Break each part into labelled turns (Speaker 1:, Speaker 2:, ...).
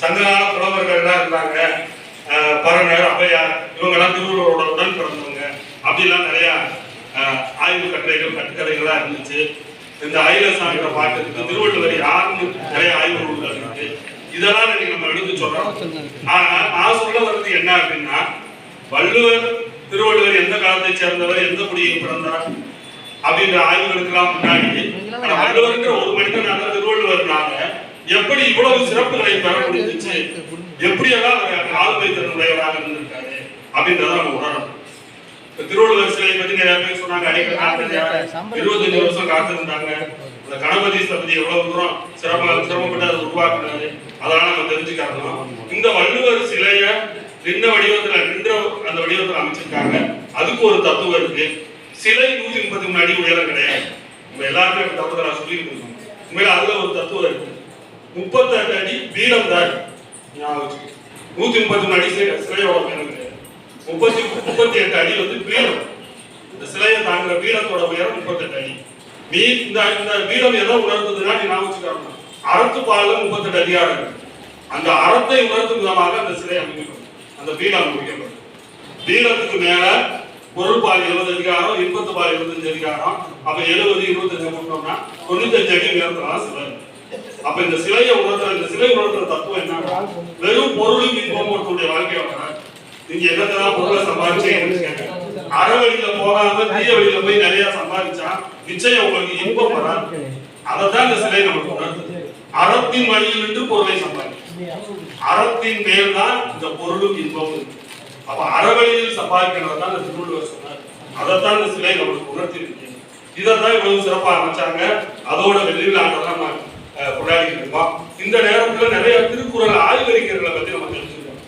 Speaker 1: சங்ககால புலவர்கள்லாம் இருந்தாங்க? அஹ் பரணர் அவையார் இவங்கெல்லாம் திருவள்ளுவரோட உடன் பிறந்தவங்க. அப்படிலாம் நிறைய ஆய்வு கட்டுரைகள் கட்டுக்கதைகளா இருந்துச்சு. இந்த ஐலசாமியோட பாட்டு இருக்கு திருவள்ளுவர் யாருன்னு நிறைய ஆய்வு நூல்கள் இருக்கு இதெல்லாம் இன்னைக்கு நம்ம எடுத்து சொல்றோம். ஆனா நான் சொல்ல வர்றது என்ன அப்படின்னா வள்ளுவர் திருவள்ளுவர் எந்த காலத்தை சேர்ந்தவர் எந்த குடியில் பிறந்தார் அப்படின்ற ஆய்வுகளுக்கெல்லாம் முன்னாடி ஆனா வள்ளுவர்ன்ற ஒரு மனிதனால திருவள்ளுவர்னால எப்படி இவ்வளவு சிறப்புகளை பெற முடிஞ்சிச்சு? எப்படி எல்லாம் ஆளுமை தன்னுடையவராக இருந்திருக்காரு அப்படின்றத நம்ம உணரணும். திருவள்ளுவர் சிலையை பத்தி நிறைய பேர் சொன்னாங்க. அடிக்கடி காத்திருந்தாங்க இருபத்தஞ்சு வருஷம் காத்திருந்தாங்க. இந்த கணபதி சபதி எவ்வளவு தூரம் சிரம சிரமப்பட்டு அதை உருவாக்குனாரு. அதெல்லாம் நம்ம தெரிஞ்சுக்கலாம் இந்த வள்ளுவர் சிலைய நின்ற வடிவத்துல நின்ற அந்த வடிவத்துல அமைச்சிருக்காங்க. அதுக்கு ஒரு தத்துவம் இருக்கு. சிலை நூத்தி முப்பத்தி மூணு அடி உயரம் கிடையாது. நம்ம எல்லாருமே தத்துவத்தை நான் சொல்லியிருக்கோம் உண்மையில அதுல ஒரு தத்துவம் இருக்கு. முப்பத்தெட்டு அடி வீரம் தான். நூத்தி முப்பத்தி மூணு அடி சிலையோட உயரம் கிடையாது. முப்பத்தி முப்பத்தி எட்டு அடி வந்து வீரம். இந்த சிலையை தாங்குற வீரத்தோட உயரம் முப்பத்தெட்டு அடி. நீ இந்த இந்த வீரம் எதை உணர்ந்ததுன்னா நீ ஞாபகம் வச்சுக்கணும் அறத்து பால்ல முப்பத்தெட்டு அடியாக இருக்கு அந்த அறத்தை உணர்த்தும் விதமாக அந்த சிலை அமைக்கப்படும். அந்த வீரம் அமைக்கப்படும். வீரத்துக்கு மேல பொருள் பால் எழுபது அதிகாரம் இன்பத்து பால் இருபத்தஞ்சு அதிகாரம் அப்ப எழுபது இருபத்தஞ்சு போட்டோம்னா தொண்ணூத்தஞ்சு அடி உயரத்துலாம் சிலை. அப்ப இந்த சிலையை உணர்த்துற இந்த சிலை உணர்த்துற தத்துவம் என்னன்னா வெறும் பொருளும் இன்பம் ஒருத்தருடைய வாழ்க்கையை நீங்க என்னதான் பொருளை சம்பாதிச்சேன் அறவழியில போகாம தீய வழியில போய் நிறைய சம்பாதிச்சா நிச்சயம் உங்களுக்கு இன்பம் வராது. அதைத்தான் இந்த சிலை நமக்கு உணர்த்துது அறத்தின் வழியில் நின்று பொருளை சம்பாதிக்கும் அறத்தின் மேல் தான் இந்த பொருளும் இன்பமும் இருக்கு. அப்ப அறவழியில் சம்பாதிக்கிறது தான் இந்த திருவள்ளுவர் சொன்னார். அதைத்தான் இந்த சிலை நம்மளுக்கு உணர்த்தி இருக்கு இதைத்தான் இவ்வளவு சிறப்பா அமைச்சாங்க. அதோட வெள்ளி இருக்கு நம்ம இருக்கோம். இந்த நேரத்தில் நிறைய திருக்குறள் ஆய்வறிஞர்களை பற்றி நம்ம தெரிஞ்சுக்கிறோம்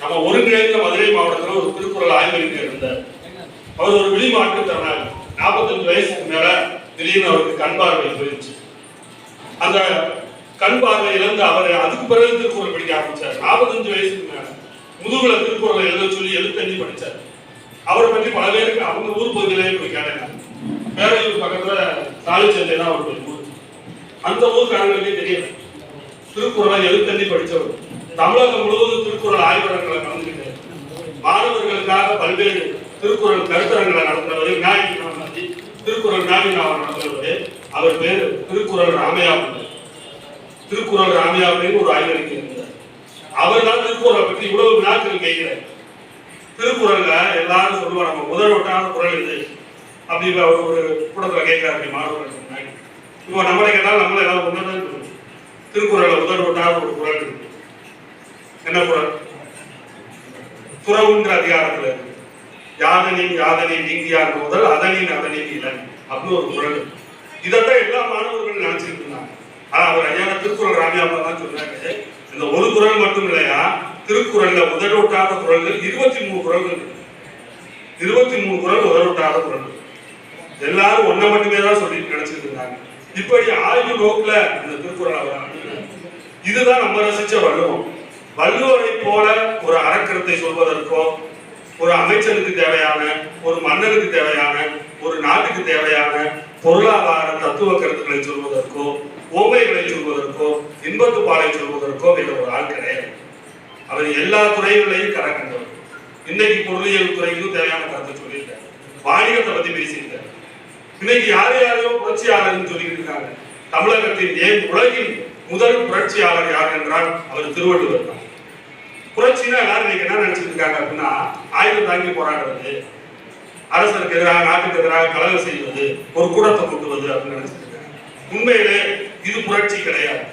Speaker 1: நம்ம ஒருங்கிணைந்த மதுரை மாவட்டத்தில் ஒரு திருக்குறள் ஆய்வறிஞர் இருந்தார். அவர் ஒரு விழி மாற்றுத்திறனாளி நாற்பத்தஞ்சு வயசுக்கு மேல திடீர்னு அவருக்கு கண் பார்வை போயிடுச்சு. அந்த கண் பார்வை இழந்து அவர் அதுக்கு பிறகு திருக்குறள் படிக்க ஆரம்பிச்சார். நாற்பத்தஞ்சு வயசுக்கு மேல முதுகுல திருக்குறளை எழுத சொல்லி எழுத்தண்ணி படிச்சார். அவரை பற்றி பல பேருக்கு அவங்க ஊர் பகுதியிலே போய் கேட்டாங்க பேரையூர் பக்கத்துல தாலிச்சந்தை தான் அந்த ஊர்காரங்களுக்கே தெரியாது திருக்குறளை எழுத்தண்ணி படித்தவர். தமிழகம் முழுவதும் திருக்குறள் ஆய்வகங்களை கலந்துகிட்டு மாணவர்களுக்காக பல்வேறு திருக்குறள் கருத்தரங்களை நடத்தினவர் ஞாயிற்றுக்கிழமை திருக்குறள் ஞாயிற்றுக்கிழமை நாவல் நடத்தினவர் அவர் பேர் திருக்குறள் ராமையா திருக்குறள் ராமையா அப்படின்னு ஒரு ஆய்வறிக்கை இருந்தார் அவர் தான் திருக்குறளை பற்றி இவ்வளவு வினாக்கள் கேட்கிறார். திருக்குறள்ல எல்லாரும் சொல்லுவாங்க நம்ம முதல் ஒட்டான குரல் இது அப்படி அவர் ஒரு கூடத்துல கேட்கிறார் அப்படி மாணவர்கள் முன்னாடி இப்போ நம்மளை கேட்டாலும் நம்மள ஏதாவது ஒண்ணுதான் இருக்கும் திருக்குறள்ல முதல் நாள் ஒரு குரல் இருக்கு. என்ன குரல் துறவுன்ற அதிகாரத்துல இருக்கு யாதனின் யாதனை நீங்கியார் முதல் அதனின் அதனின் இளன் அப்படின்னு ஒரு குரல் இதைத்தான் எல்லா மாணவர்களும் நினைச்சிட்டு இருந்தாங்க. ஆனா அவர் ஐயா திருக்குறள் ராமியாபா தான் சொல்றாங்க இந்த ஒரு குறள் மட்டும் இல்லையா திருக்குறள்ல உதடோட்டாத குரல்கள் இருபத்தி மூணு குரல்கள் இருபத்தி மூணு குரல் உதடோட்டாத குரல்கள் எல்லாரும் ஒன்ன மட்டுமே தான் சொல்லிட்டு நினைச்சிட்டு இருந்தாங்க. இப்படி ஆய்வு நோக்கில் இந்த திருக்குறள் இதுதான் நம்ம ரசிச்ச வள்ளுவம். வள்ளுவரை போல ஒரு அறக்கருத்தை சொல்வதற்கோ ஒரு அமைச்சருக்கு தேவையான ஒரு மன்னருக்கு தேவையான ஒரு நாட்டுக்கு தேவையான பொருளாதார தத்துவ கருத்துக்களை சொல்வதற்கோ ஓமைகளை சொல்வதற்கோ இன்பத்து பாலை சொல்வதற்கோ வேற ஒரு ஆள் கிடையாது. அவர் எல்லா துறைகளையும் கடக்கின்றவர் இன்னைக்கு பொருளியல் துறைக்கும் தேவையான கருத்தை சொல்லியிருக்காரு. வாணிகத்தை பத்தி பேசியிருக்காரு. இன்னைக்கு யார் யாரையோ புரட்சியாளர்னு சொல்லிட்டு இருக்காங்க தமிழகத்தின் ஏன் உலகின் முதல் புரட்சியாளர் யார் என்றால் அவர் திருவள்ளுவர் தான். புரட்சினா எல்லாரும் இன்னைக்கு என்ன நினைச்சிட்டு இருக்காங்க அப்படின்னா ஆயுதம் தாங்கி போராடுறது அரசருக்கு எதிராக நாட்டுக்கு எதிராக கலகம் செய்வது ஒரு கூடத்தை கொட்டுவது அப்படின்னு நினைச்சிட்டு இருக்காங்க. உண்மையிலே இது புரட்சி கிடையாது.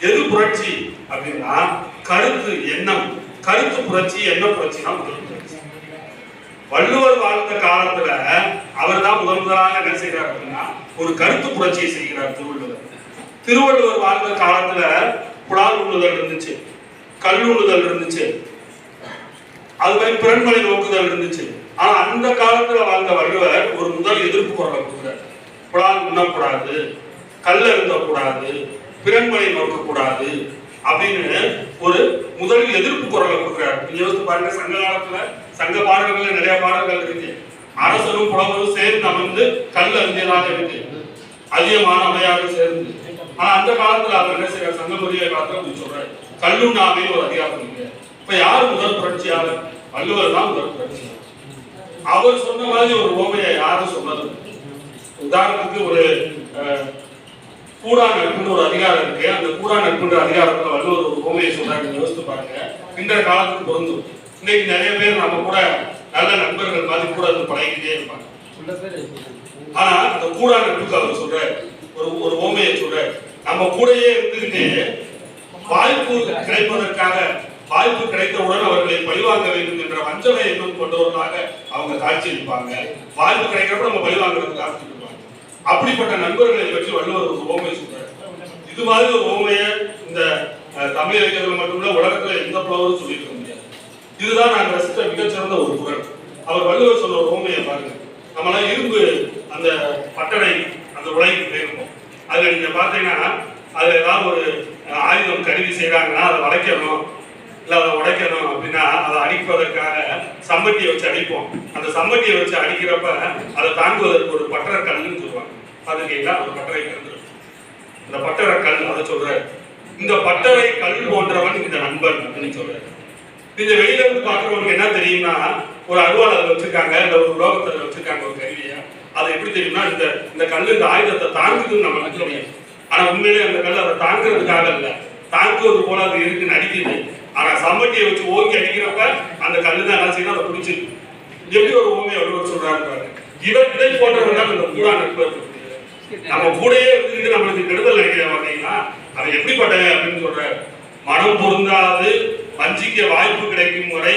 Speaker 1: எது புரட்சி அப்படின்னா கருத்து எண்ணம். கருத்து புரட்சி என்ன புரட்சினா தான் வள்ளுவர் வாழ்ந்த காலத்துல அவர் தான் முதல் முதலாக என்ன செய்கிறார் அப்படின்னா ஒரு கருத்து புரட்சியை செய்கிறார் திருவள்ளுவர். திருவள்ளுவர் வாழ்ந்த காலத்துல புலால் உண்ணுதல் இருந்துச்சு கல் உண்ணுதல் இருந்துச்சு அது மாதிரி பிறன்மலை நோக்குதல் இருந்துச்சு. ஆனா அந்த காலத்துல வாழ்ந்த வள்ளுவர் ஒரு முதல் எதிர்ப்பு குரலை கொடுக்குறார். புலால் உண்ணக்கூடாது கல் அருந்தக்கூடாது பிறன்மலை நோக்கக்கூடாது அப்படின்னு ஒரு முதல் எதிர்ப்பு குரலை கொடுக்குறார். நீங்க யோசித்து பாருங்க சங்க காலத்துல சங்க பாடல்கள்ல நிறைய பாடல்கள் இருக்கு. அரசரும் புலவரும் சேர்ந்து அமர்ந்து கல் அறிஞராக இருக்கு. அதிகமான அவையாக சேர்ந்து. ஆனா அந்த காலத்துல அவர் என்ன செய்யறாரு சங்கமரிய காலத்துல அப்படி சொல்றாரு. கல்லுண்ணாமைன்னு ஒரு அதிகாரம் இருக்கு. இப்ப யார் முதல் புரட்சியாளர்? வள்ளுவர் தான் முதல் புரட்சியாளர். அவர் சொன்ன மாதிரி ஒரு ஓமையை யாரும் சொன்னது உதாரணத்துக்கு ஒரு அஹ், கூடா நட்புன்னு ஒரு அதிகாரம் இருக்கு. அந்த கூடா நட்புன்ற அதிகாரத்துல வள்ளுவர் ஒரு ஓமையை சொல்றாரு யோசித்து பாருங்க. இன்றைய காலத்துக்கு பொருந்தும். இன்னைக்கு நிறைய பேர் நம்ம கூட நல்ல நண்பர்கள் மாதிரி கூட இருந்து பழகிட்டே இருப்பாங்க. ஆனா அந்த கூடா நட்புக்கு அவர் சொல்றாரு ஒரு ஒரு ஓமையை சொல்றாரு நம்ம கூடயே இருந்துகிட்டு வாய்ப்பு கிடைப்பதற்காக வாய்ப்பு கிடைத்தவுடன் அவர்களை பழிவாங்க வேண்டும் என்ற வஞ்சனை எண்ணம் கொண்டவர்களாக அவங்க காட்சியளிப்பாங்க வாய்ப்பு கிடைக்கிறப்ப நம்ம பழிவாங்கிறதுக்கு காத்துட்டு இருப்பாங்க அப்படிப்பட்ட நண்பர்களை பற்றி வள்ளுவர் ஒரு ஓமை சொல்றாரு. இது மாதிரி ஒரு ஓமையை இந்த தமிழ் இளைஞர்கள் மட்டுமில்ல உலகத்துல எந்த புலவரும் முடியாது இதுதான் நான் ரசித்த மிகச்சிறந்த ஒரு புகழ். அவர் வள்ளுவர் சொல்ற ஒரு பாருங்க. நம்மளாம் இரும்பு அந்த பட்டறை அந்த உலகிக்கு போயிருக்கோம் அதுல நீங்க பாத்தீங்கன்னா அதுல ஏதாவது ஒரு ஆயுதம் கருவி செய்யறாங்கன்னா அதை வளைக்கணும் இல்ல அதை உடைக்கணும் அப்படின்னா அதை அடிப்பதற்காக சம்பட்டியை வச்சு அடிப்போம். அந்த சம்பட்டியை வச்சு அடிக்கிறப்ப அதை தாங்குவதற்கு ஒரு பட்டறை கல்லுன்னு சொல்லுவாங்க. பாத்துருக்கீங்களா? அந்த பட்டறை கல் இந்த பட்டறை கல் அதை சொல்றாரு. இந்த பட்டறை கல் போன்றவன் இந்த நண்பன் அப்படின்னு சொல்றாரு. இந்த வெளியில இருந்து பாக்குறவங்களுக்கு என்ன தெரியும்னா ஒரு அருவாள் வச்சிருக்காங்க இல்ல ஒரு உலோகத்துல வச்சிருக்காங்க ஒரு கருவியா. அது எப்படி தெரியும்னா இந்த இந்த கல் இந்த ஆயுதத்தை தாங்குதுன்னு நம்ம நினைக்க முடியும் ஆனா உண்மையிலே அந்த கல் அதை தாங்குறதுக்காக இல்ல. தாங்குவது போல அது இருக்குன்னு அடிக்குது ஆனா சம்பட்டியை வச்சு ஓங்கி அடிக்கிறப்ப அந்த கல் தான் என்ன செய்யணும் அதை பிடிச்சிருக்கு எப்படி ஒரு ஓமையை வள்ளுவர் சொல்றாரு பாருங்க. இவர் இதை போன்றவங்க தான் இந்த கூடா நட்பு நம்ம கூடயே இருந்து நம்மளுக்கு கெடுதல் நினைக்கிற பார்த்தீங்கன்னா அது எப்படிப்பட்ட அப்படின்னு சொல்ற மனம் பொருந்தாது வஞ்சிக்க வாய்ப்பு கிடைக்கும் வரை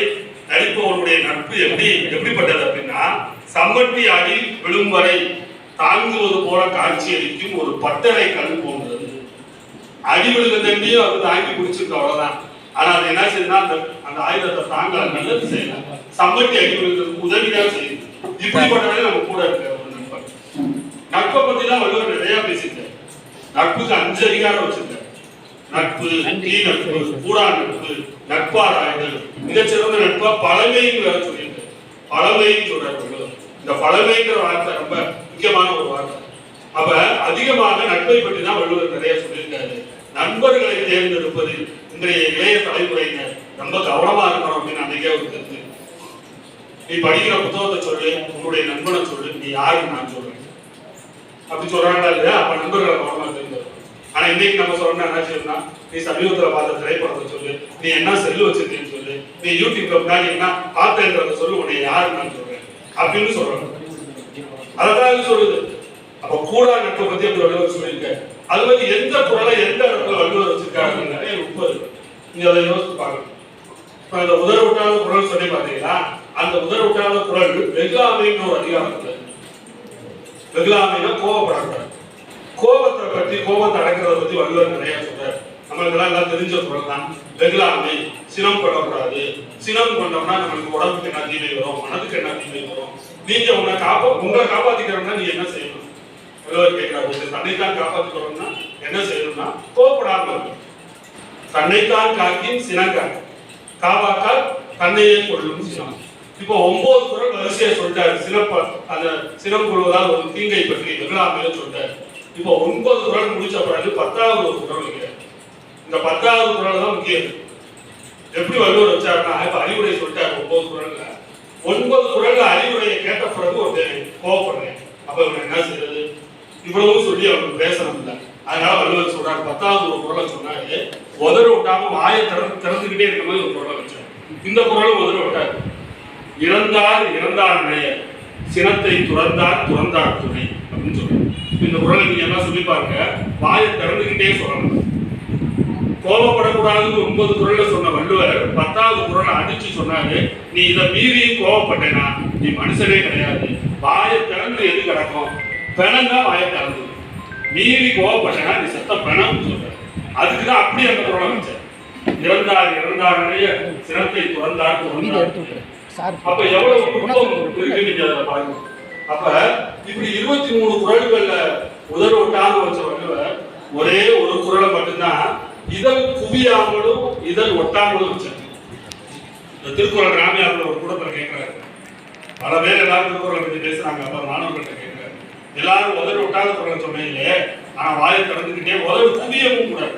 Speaker 1: நடிப்பவருடைய நட்பு எப்படி எப்படிப்பட்டது அப்படின்னா சம்மட்டி அடி விழும் வரை தாங்குவது போல காட்சியளிக்கும் ஒரு பட்டறை கல் போன்றது. அடி விழுந்த தண்டியும் அது தாங்கி பிடிச்சிருக்கு அவ்வளவுதான். ஆனா அது என்ன செய்யுதுன்னா அந்த அந்த ஆயுதத்தை தாங்க நல்லது செய்யலாம் சம்மட்டி அடி விழுந்ததுக்கு உதவிதான் செய்யுது. இப்படிப்பட்டவரை நம்ம கூட இருக்கிற ஒரு நண்பர். நட்பை பத்தி தான் வள்ளுவர் நிறைய பேசிட்டார். நட்புக்கு அஞ்சு அதிகாரம் வச்சிருக்காரு. நட்பு தீ நட்பு கூடா நட்பு நட்பாராய்தல். மிகச்சிறந்த நட்பா பழமைங்கிற வேற சொல்லியிருக்காரு. பழமைன்னு சொல்றாரு இந்த பழமைங்கிற வார்த்தை ரொம்ப முக்கியமான ஒரு வார்த்தை. அப்ப அதிகமாக நட்பை பற்றி தான் வள்ளுவர் நிறைய சொல்லியிருக்காரு. நண்பர்களை தேர்ந்தெடுப்பது இன்றைய இளைய தலைமுறையினர் ரொம்ப கவனமா இருக்கணும் அப்படின்னு அன்னைக்கே ஒரு கருத்து. நீ படிக்கிற புத்தகத்தை சொல்லு உன்னுடைய நண்பனை சொல்லு நீ யாருன்னு நான் சொல்றேன். அப்படி சொல்றாங்களா இல்லையா? அப்ப நண்பர்களை கவனமா ஆனா இன்னைக்கு நம்ம சொல்லணும் என்ன சொல்லணும்னா நீ சமீபத்துல பார்த்த திரைப்படத்தை சொல்லு நீ என்ன செல்லு வச்சிருக்கேன்னு சொல்லு நீ யூடியூப்ல முன்னாடி என்ன பார்த்தேன்றத சொல்லு உன்னை யாருன்னு நான் சொல்றேன் அப்படின்னு சொல்றாங்க. அதான் சொல்லுது அப்ப கூடா நட்பை பத்தி அப்படி வள்ளுவர் சொல்லியிருக்காரு. அது வந்து எந்த குரலை எந்த இடத்துல வள்ளுவர் வச்சிருக்காரு நிறைய உப்பு இருக்கு நீங்க அதை யோசிச்சு பாருங்க இப்ப அந்த உதர விட்டாத குரல் சொல்லி பாத்தீங்களா? அந்த உதர விட்டாத குரல் வெகுலாமைன்னு ஒரு அதிகாரம் இருக்கு வெகுளாமைனா கோவப்படக்கூடாது. கோபத்தை பற்றி கோபத்தை அடக்கிறத பத்தி வள்ளுவர் நிறைய சொல்றாரு. நம்மளுக்கெல்லாம் எல்லாம் தெரிஞ்ச பொருள் தான். வெகுளாமை சினம் கொள்ளக்கூடாது. சினம் கொண்டோம்னா நம்மளுக்கு உடம்புக்கு என்ன தீமை வரும்? மனதுக்கு என்ன தீமை வரும்? நீங்க உன்னை காப்பா உங்களை காப்பாத்திக்கிறோம்னா நீ என்ன செய்யணும்? வள்ளுவர் கேட்கிறார் தன்னைத்தான் காப்பாத்திக்கிறோம்னா என்ன செய்யணும்னா கோபப்படாம தன்னைத்தான் காக்கின் சினங்காய் காவாக்கால் தன்னையே கொள்ளும் சினம். இப்போ ஒன்பது குரல் வரிசையை சொல்லிட்டாரு. சிறப்பு அந்த சினம் கொள்வதால் ஒரு தீங்கை பற்றி வெகுளாமையில சொல்லிட்டாரு. இப்போ ஒன்பது குரல் முடிச்ச பிறகு பத்தாவது ஒரு குரல் வைக்கிறார் இந்த பத்தாவது குரல் தான் முக்கியம். எப்படி வள்ளுவர் வச்சாருன்னா இப்ப அறிவுரை சொல்லிட்டாரு ஒன்பது குரல்ல ஒன்பது குரல்ல அறிவுரையை கேட்ட பிறகு ஒரு கோவப்படுறேன் அப்ப இவன் என்ன செய்யறது? இவ்வளவு சொல்லி அவனுக்கு பேசணும் இல்லை. அதனால வள்ளுவர் சொல்றாரு பத்தாவது ஒரு குரலை சொன்னாரு உதற விட்டாம வாயை திறந்து திறந்துகிட்டே இருக்க மாதிரி ஒரு குரலை வச்சார். இந்த குரலும் உதற விட்டாரு இறந்தார் இறந்தார் நேயர் சினத்தை துறந்தார் துறந்தார் துணை அப்படின்னு சொல்றாரு. இந்த குரலை நீங்க எல்லாம் சொல்லி பாருங்க. வாயை திறந்துகிட்டே சொல்லணும். கோபப்படக்கூடாதுன்னு ஒன்பது குரல்ல சொன்ன வள்ளுவர் பத்தாவது குரலை அடிச்சு சொன்னாரு. நீ இதை மீறி கோபப்பட்டேனா? நீ மனுஷனே கிடையாது. வாயை திறந்து எது கிடக்கும்? பிணந்தா வாயை திறந்து. மீறி கோபப்பட்டேனா? நீ செத்த பிணம் சொல்ற. அதுக்குதான் அப்படி அந்த குரலை வச்சார் இறந்தார் இறந்தார் நிறைய சிரத்தை துறந்தார் அப்ப எவ்வளவு குடும்பம் இருக்கு நீங்க அதுல பாருங்க. அப்ப இப்படி இருபத்தி மூணு குரல்கள்ல உதறு ஒட்டாக வச்ச வள்ளுவர் ஒரே ஒரு குரலை மட்டும்தான் இதழ் குவியாமலும் இதழ் ஒட்டாமலும் வச்சிருக்கு இந்த திருக்குறள் ராமியார்ல ஒரு கூட்டத்துல கேட்கிறாரு பல பேர் எல்லாரும் திருக்குறளை பத்தி பேசுறாங்க. அப்ப மாணவர்கள்ட்ட கேட்கிறாரு எல்லாரும் உதறு ஒட்டாத குரல் சொன்னீங்களே ஆனா வாயை திறந்துக்கிட்டே உதடு குவியவும் கூடாது.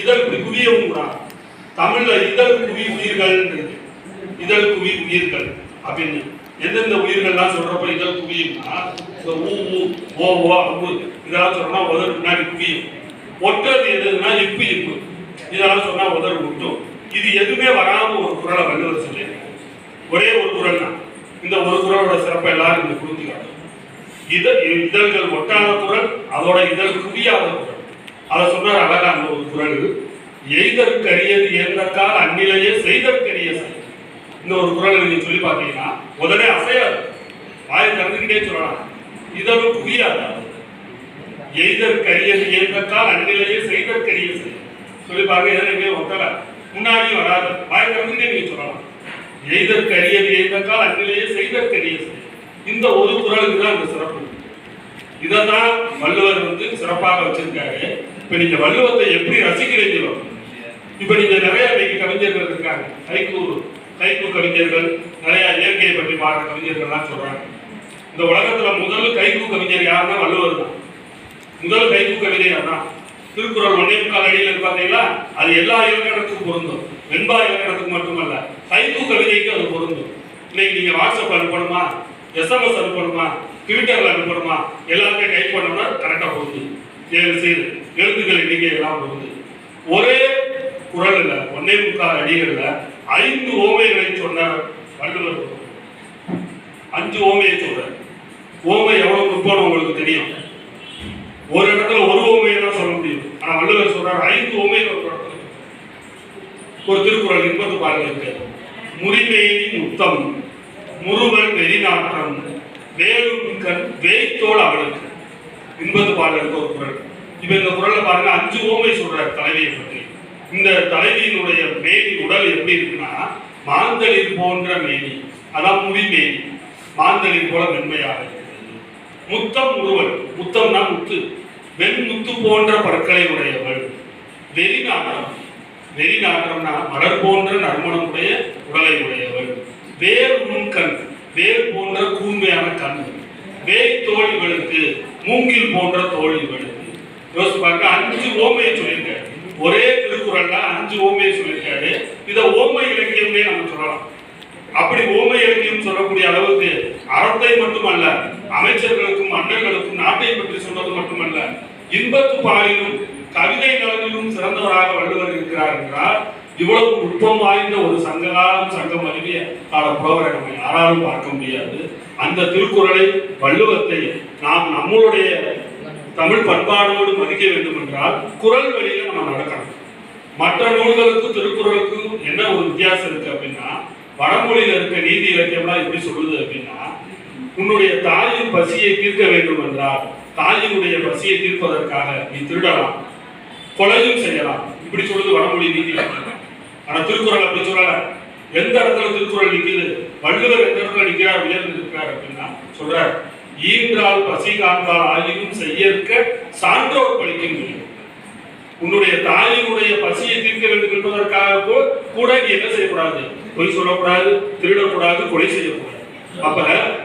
Speaker 1: இதழ் இப்படி குவியவும் கூடாது. தமிழ்ல இதழ் குவி உயிர்கள் இதழ் குவி உயிர்கள் அப்படின்னு எந்தெந்த உயிர்கள்லாம் சொல்றப்ப இதழ் குவியும்னா இந்த ஊ ஊ ஓ ஓ அப்பு இதெல்லாம் சொன்னா உதடு முன்னாடி குவியும் ஒட்டது எதுனா இப்பு இப்பு இதெல்லாம் சொன்னா உதடு முட்டும். இது எதுவுமே வராம ஒரு குரலை வள்ளுவர் சொல்லியிருக்காரு ஒரே ஒரு குரல் தான். இந்த ஒரு குரலோட சிறப்பை எல்லாரும் இந்த புரிஞ்சுக்காட்டும் இதழ் இதழ்கள் ஒட்டாத குரல் அதோட இதழ் குவியாத குரல். அதை சொன்னார் அழகா அந்த ஒரு குரல். எய்தற்கரியது ஏந்தக்கால் அந்நிலையே செய்தற்கரிய செய் இந்த ஒரு குரலை நீங்க சொல்லி பார்த்தீங்கன்னா உடனே அசையாது. வாயை திறந்துக்கிட்டே சொல்லலாம். இதழும் குவியாது எய்தற்கரியது இயக்கத்தால் அந்நிலையே செய்தற்கரிய செய் சொல்லி பாருங்க எதுவுமே ஒத்தல முன்னாடி வராது. வாய் திறந்துக்கிட்டே நீங்க சொல்லலாம். எய்தற்கரியது இயக்கத்தால் அந்நிலையே செய்தற்கரிய செய் இந்த ஒரு குரலுக்கு தான் இந்த சிறப்பு. இதைதான் வள்ளுவர் வந்து சிறப்பாக வச்சிருக்காரு. இப்ப நீங்க வள்ளுவத்தை எப்படி ரசிக்கிறீங்களோ இப்ப நீங்க நிறைய கவிஞர்கள் இருக்காங்க. கைக்கு கைக்கு கவிஞர்கள் நிறைய இயற்கையை பற்றி பாடுற கவிஞர்கள்லாம் சொல்றாங்க. இந்த உலகத்துல முதல் கைப்பு கவிஞர் யாருன்னா வள்ளுவர் தான். முதல் கைப்பு கவிதை தான் திருக்குறள் ஒன்னே முக்கால் அடியில் இருக்கு அது எல்லா இலக்கணத்துக்கும் பொருந்தும். வெண்பா இலக்கணத்துக்கு மட்டுமல்ல கைப்பு கவிதைக்கு அது பொருந்தும். இன்னைக்கு நீங்க வாட்ஸ்அப் அனுப்பணுமா? எஸ்எம்எஸ் அனுப்பணுமா? ட்விட்டர்ல அனுப்பணுமா? எல்லாத்தையும் டைப் பண்ணோம்னா கரெக்டா போகுது. ஏழு செய்து எழுத்துக்கள் எண்ணிக்கை எல்லாம் போகுது. ஒரே குரல்ல ஒன்னே முக்கால் இல்லை ஐந்து ஓமைகளை சொன்னார் வள்ளுவர். அஞ்சு ஓமையை சொல்றார். ஓமை எவ்வளவு நுட்பம் உங்களுக்கு தெரியும். ஒரு இடத்துல ஒரு ஓமையை தான் சொல்ல முடியும். ஆனா வள்ளுவர் சொல்றாரு ஐந்து ஓமைகள் ஒரு இடத்துல ஒரு திருக்குறள் இன்பத்து பாருங்க முறிமையின் முறிமேனி முத்தம் முருகன் வெறிநாட்டம் வேலும் கண் வேய்த்தோடு அவளுக்கு. இன்பத்து பாடல் இருக்க ஒரு குரல். இப்ப இந்த குரலை பாருங்க அஞ்சு ஓமை சொல்றாரு தலைவியை இந்த தலைவியினுடைய மேனி உடல் எப்படி இருக்குன்னா மாந்தளிர் போன்ற மேனி. அதான் முடி மேனி. மாந்தளிர் போல மென்மையாக முத்தம் உருவல். முத்தம்னா முத்து. வெண்முத்து போன்ற பற்களை உடையவள். வெறி வெறிநாட்டம்னா வெறி மலர் போன்ற நறுமணமுடைய உடலை உடையவள். வேர் முன்கண் வேர் போன்ற கூர்மையான கண். வேய் தோல் மூங்கில் போன்ற தோல் யோசிப்பாங்க அஞ்சு ஓமையை சொல்லியிருக்காரு. ஒரே திருக்குறள்ல அஞ்சு ஓமையை சொல்லியிருக்காரு. இதை ஓமை இலக்கியமே நம்ம சொல்லலாம். அப்படி ஓமை இலக்கியம் சொல்லக்கூடிய அளவுக்கு அறத்தை மட்டுமல்ல அமைச்சர்களுக்கும் மன்னர்களுக்கும் நாட்டை பற்றி சொன்னது மட்டுமல்ல இன்பத்து பாலிலும் கவிதை நலனிலும் சிறந்தவராக வள்ளுவர் இருக்கிறார் என்றால் இவ்வளவு நுட்பம் வாய்ந்த ஒரு சங்ககாலம் சங்கம் அருவிய கால புலவரை நம்ம யாராலும் பார்க்க முடியாது. அந்த திருக்குறளை வள்ளுவத்தை நாம் நம்மளுடைய தமிழ் பண்பாடோடு மதிக்க வேண்டும் என்றால் குரல் வழியில நம்ம நடக்கணும். மற்ற நூல்களுக்கும் திருக்குறளுக்கும் என்ன ஒரு வித்தியாசம் இருக்கு அப்படின்னா வடமொழியில இருக்க நீதி இலக்கியம்லாம் எப்படி சொல்லுது அப்படின்னா உன்னுடைய தாயின் பசியை தீர்க்க வேண்டும் என்றால் தாயினுடைய பசியை தீர்ப்பதற்காக நீ திருடலாம். கொலையும் செய்யலாம். இப்படி சொல்லுது வடமொழி நீதி இலக்கியம். ஆனா திருக்குறள் அப்படி சொல்லல. எந்த இடத்துல திருக்குறள் நிற்குது வள்ளுவர் எந்த இடத்துல நிற்கிறார் உயர்ந்து இருக்கிறார் அப்படின்னா சொல்றாரு. ஈன்றால் பசி காண்பார் ஆயினும் செய்யற்க சான்றோர் பழிக்கும் உன்னுடைய தாயினுடைய பசியை தீர்க்க வேண்டும் என்பதற்காக கூட- கூட நீ என்ன செய்யக்கூடாது? பொய் சொல்லக்கூடாது திருடக்கூடாது கொலை செய்யக்கூடாது. அப்ப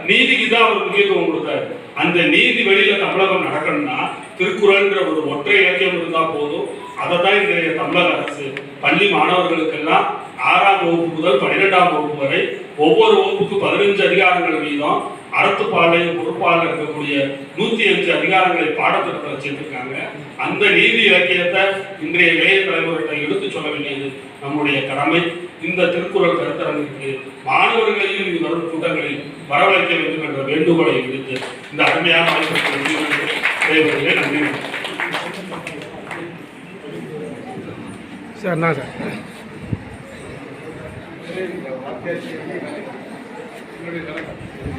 Speaker 1: நீதிக்கு தான் அவர் முக்கியத்துவம் கொடுத்தாரு. அந்த நீதி வெளியில தமிழகம் நடக்கணும்னா திருக்குறள்ன்ற ஒரு ஒற்றை இலக்கியம் இருந்தா போதும். அதை தான் இன்றைய தமிழக அரசு. பள்ளி மாணவர்களுக்கெல்லாம் ஆறாம் வகுப்பு முதல் பன்னிரெண்டாம் வகுப்பு வரை ஒவ்வொரு வகுப்புக்கு பதினஞ்சு அதிகாரங்கள் வீதம். அறத்துப்பாலையும் பொறுப்பாளர் இருக்கக்கூடிய நூத்தி அஞ்சு அதிகாரங்களை பாடத்திட்டத்தில் வச்சிருக்காங்க அந்த நீதி இலக்கியத்தை இன்றைய இளைய தலைமுறையிட்ட எடுத்து சொல்ல வேண்டியது நம்முடைய கடமை. இந்த திருக்குறள் கருத்தரங்கிற்கு மாணவர்களையும் இது வரும் கூட்டங்களில் வரவழைக்க வேண்டும் என்ற வேண்டுகோளை விடுத்து இந்த அருமையான வாய்ப்புக்கு நன்றி
Speaker 2: சார் சார்?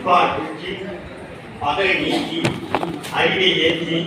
Speaker 3: உட்பார் அதை நீக்கி அறிவை ஏற்றி